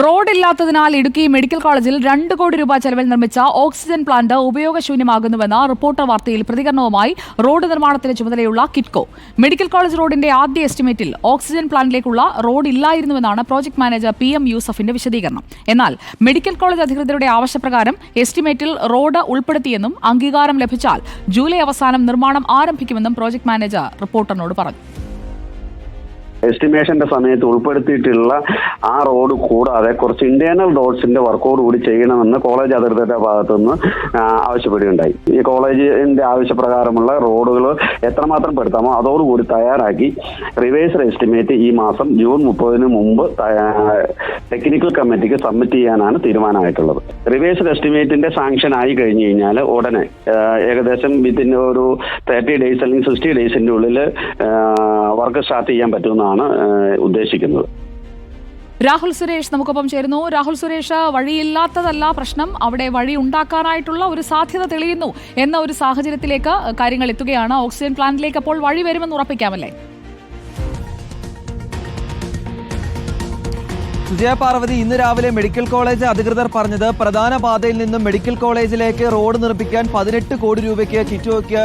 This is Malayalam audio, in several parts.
റോഡില്ലാത്തതിനാൽ ഇടുക്കി മെഡിക്കൽ കോളേജിൽ രണ്ട് കോടി രൂപ ചെലവിൽ നിർമ്മിച്ച ഓക്സിജൻ പ്ലാന്റ് ഉപയോഗശൂന്യമാകുന്നുവെന്ന റിപ്പോർട്ടർ വാർത്തയിൽ പ്രതികരണവുമായി റോഡ് നിർമ്മാണത്തിന് ചുമതലയുള്ള കിറ്റ്കോ. മെഡിക്കൽ കോളേജ് റോഡിന്റെ ആദ്യ എസ്റ്റിമേറ്റിൽ ഓക്സിജൻ പ്ലാന്റിലേക്കുള്ള റോഡ് ഇല്ലായിരുന്നുവെന്നാണ് പ്രോജക്ട് മാനേജർ പി എം യൂസഫിന്റെ വിശദീകരണം. എന്നാൽ മെഡിക്കൽ കോളേജ് അധികൃതരുടെ ആവശ്യപ്രകാരം എസ്റ്റിമേറ്റിൽ റോഡ് ഉൾപ്പെടുത്തിയെന്നും അംഗീകാരം ലഭിച്ചാൽ ജൂലൈ അവസാനം നിർമ്മാണം ആരംഭിക്കുമെന്നും പ്രോജക്ട് മാനേജർ റിപ്പോർട്ടറിനോട് പറഞ്ഞു. എസ്റ്റിമേഷന്റെ സമയത്ത് ഉൾപ്പെടുത്തിയിട്ടുള്ള ആ റോഡ് കൂടാതെ കുറച്ച് ഇന്റേണൽ റോഡ്സിന്റെ വർക്കോട് കൂടി ചെയ്യണമെന്ന് കോളേജ് അധികൃതരുടെ ഭാഗത്തു നിന്ന് ആ, ആവശ്യപ്പെടുകയുണ്ടായി. ഈ കോളേജിന്റെ ആവശ്യപ്രകാരമുള്ള റോഡുകൾ എത്രമാത്രം പെടുത്താമോ അതോടുകൂടി തയ്യാറാക്കി റിവേഴ്സർ എസ്റ്റിമേറ്റ് ഈ മാസം ജൂൺ മുപ്പതിന് മുമ്പ് ടെക്നിക്കൽ കമ്മിറ്റിക്ക് സബ്മിറ്റ് ചെയ്യാനാണ് തീരുമാനമായിട്ടുള്ളത്. റിവേഴ്സർ എസ്റ്റിമേറ്റിന്റെ സാങ്ഷൻ ആയി കഴിഞ്ഞു കഴിഞ്ഞാൽ ഉടനെ ഏകദേശം വിത്തിൻ ഒരു തേർട്ടി ഡേയ്സ് അല്ലെങ്കിൽ സിക്സ്റ്റി ഡേയ്സിന്റെ ഉള്ളിൽ വർക്ക് സ്റ്റാർട്ട് ചെയ്യാൻ പറ്റുമെന്നാണ് ആ, ഉദ്ദേശിക്കുന്നത്. രാഹുൽ സുരേഷ് നമുക്കൊപ്പം ചേരുന്നു. രാഹുൽ സുരേഷ് വഴിയില്ലാത്തതല്ല പ്രശ്നം. അവിടെ വഴി ഉണ്ടാക്കാനായിട്ടുള്ള ഒരു സാധ്യത തെളിയുന്നു. എന്ന ഒരു സാഹചര്യത്തിലേക്ക് കാര്യങ്ങൾ എത്തുകയാണ്. ഓക്സിജൻ പ്ലാന്റിലേക്ക് അപ്പോൾ വഴി വരുമെന്ന് ഉറപ്പിക്കാമല്ലേ? സുജയ പാർവതി ഇന്ന് രാവിലെ മെഡിക്കൽ കോളേജ് അധികൃതർ പറഞ്ഞത് പ്രധാന പാതയിൽ നിന്നും മെഡിക്കൽ കോളേജിലേക്ക് റോഡ് നിർമ്മിക്കാൻ പതിനെട്ട് കോടി രൂപയ്ക്ക് കിറ്റ്കോയ്ക്ക്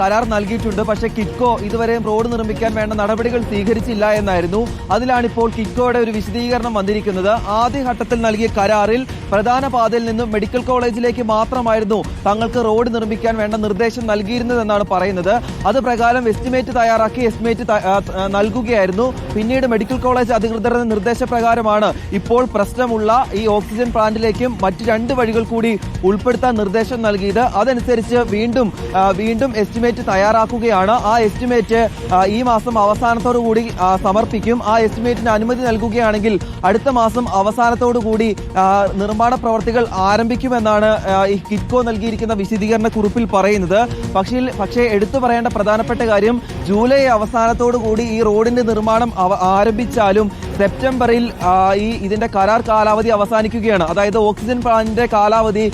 കരാർ നൽകിയിട്ടുണ്ട്. പക്ഷേ കിറ്റ്കോ ഇതുവരെയും റോഡ് നിർമ്മിക്കാൻ വേണ്ട നടപടികൾ സ്വീകരിച്ചില്ല എന്നായിരുന്നു. അതിലാണിപ്പോൾ കിറ്റ്കോയുടെ ഒരു വിശദീകരണം വന്നിരിക്കുന്നത്. ആദ്യഘട്ടത്തിൽ നൽകിയ കരാറിൽ പ്രധാന പാതയിൽ നിന്നും മെഡിക്കൽ കോളേജിലേക്ക് മാത്രമായിരുന്നു തങ്ങൾക്ക് റോഡ് നിർമ്മിക്കാൻ വേണ്ട നിർദ്ദേശം നൽകിയിരുന്നതെന്നാണ് പറയുന്നത്. അത് പ്രകാരം എസ്റ്റിമേറ്റ് തയ്യാറാക്കി എസ്റ്റിമേറ്റ് നൽകുകയായിരുന്നു. പിന്നീട് മെഡിക്കൽ കോളേജ് അധികൃതരുടെ നിർദ്ദേശപ്രകാരമാണ് ഇപ്പോൾ പ്രശ്നമുള്ള ഈ ഓക്സിജൻ പ്ലാന്റിലേക്കും മറ്റ് രണ്ട് വഴികൾ കൂടി ഉൾപ്പെടുത്താൻ നിർദ്ദേശം നൽകിയത്. അതനുസരിച്ച് വീണ്ടും വീണ്ടും എസ്റ്റിമേറ്റ് തയ്യാറാക്കുകയാണ്. ആ എസ്റ്റിമേറ്റ് ഈ മാസം അവസാനത്തോടു കൂടി സമർപ്പിക്കും. ആ എസ്റ്റിമേറ്റിന് അനുമതി നൽകുകയാണെങ്കിൽ അടുത്ത മാസം അവസാനത്തോടു കൂടി നിർമ്മാണ പ്രവർത്തികൾ ആരംഭിക്കുമെന്നാണ് ഈ കിറ്റ്കോ നൽകിയിരിക്കുന്ന വിശദീകരണ കുറിപ്പിൽ പറയുന്നത്. പക്ഷേ പക്ഷേ എടുത്തു പറയേണ്ട പ്രധാനപ്പെട്ട കാര്യം ജൂലൈ അവസാനത്തോടു കൂടി ഈ റോഡിന്റെ നിർമ്മാണം ആരംഭിച്ചാലും സെപ്റ്റംബറിൽ ഈ ഇതിന്റെ കരാർ കാലാവധി അവസാനിക്കുകയാണ്. അതായത് ഓക്സിജൻ പ്ലാന്റിന്റെ കാലാവധി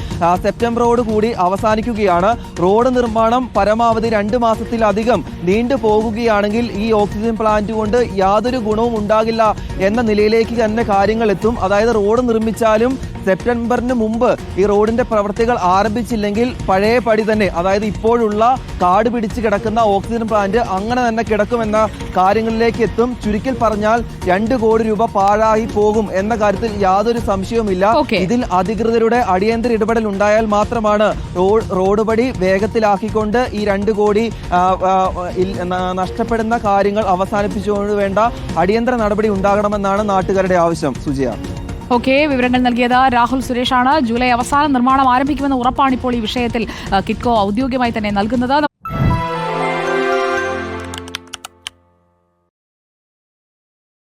സെപ്റ്റംബറോട് കൂടി അവസാനിക്കുകയാണ്. റോഡ് നിർമ്മാണം പരമാവധി രണ്ട് മാസത്തിലധികം നീണ്ടു പോകുകയാണെങ്കിൽ ഈ ഓക്സിജൻ പ്ലാന്റ് കൊണ്ട് യാതൊരു ഗുണവും ഉണ്ടാകില്ല എന്ന നിലയിലേക്ക് തന്നെ കാര്യങ്ങൾ എത്തും. അതായത് റോഡ് നിർമ്മിച്ചാലും സെപ്റ്റംബറിന് മുമ്പ് ഈ റോഡിന്റെ പ്രവർത്തികൾ ആരംഭിച്ചില്ലെങ്കിൽ പഴയ പടി തന്നെ അതായത് ഇപ്പോഴുള്ള കാട് പിടിച്ച് കിടക്കുന്ന ഓക്സിജൻ പ്ലാന്റ് അങ്ങനെ തന്നെ കിടക്കുമെന്ന കാര്യങ്ങളിലേക്ക് എത്തും. ചുരുക്കിൽ പറഞ്ഞാൽ രണ്ട് കോടി രൂപ പാഴായി പോകും എന്ന കാര്യത്തിൽ യാതൊരു സംശയവുമില്ല. ഇതിൽ അധികൃതരുടെ അടിയന്തര ഇടപെടൽ ഉണ്ടായാൽ മാത്രമാണ് റോഡ് പടി വേഗത്തിലാക്കിക്കൊണ്ട് ഈ രണ്ട് കോടി നഷ്ടപ്പെടുന്ന കാര്യങ്ങൾ അവസാനിപ്പിച്ചുകൊണ്ട് വേണ്ട അടിയന്തര നടപടി ഉണ്ടാകണമെന്നാണ് നാട്ടുകാരുടെ ആവശ്യം. സുജിയ. ഓക്കെ വിവരങ്ങൾ നൽകിയത് രാഹുൽ സുരേഷാണ്. ജൂലൈ അവസാനം നിർമ്മാണം ആരംഭിക്കുമെന്ന ഉറപ്പാണ് ഇപ്പോൾ ഈ വിഷയത്തിൽ കിറ്റ്കോ ഔദ്യോഗികമായി തന്നെ നൽകുന്നത്.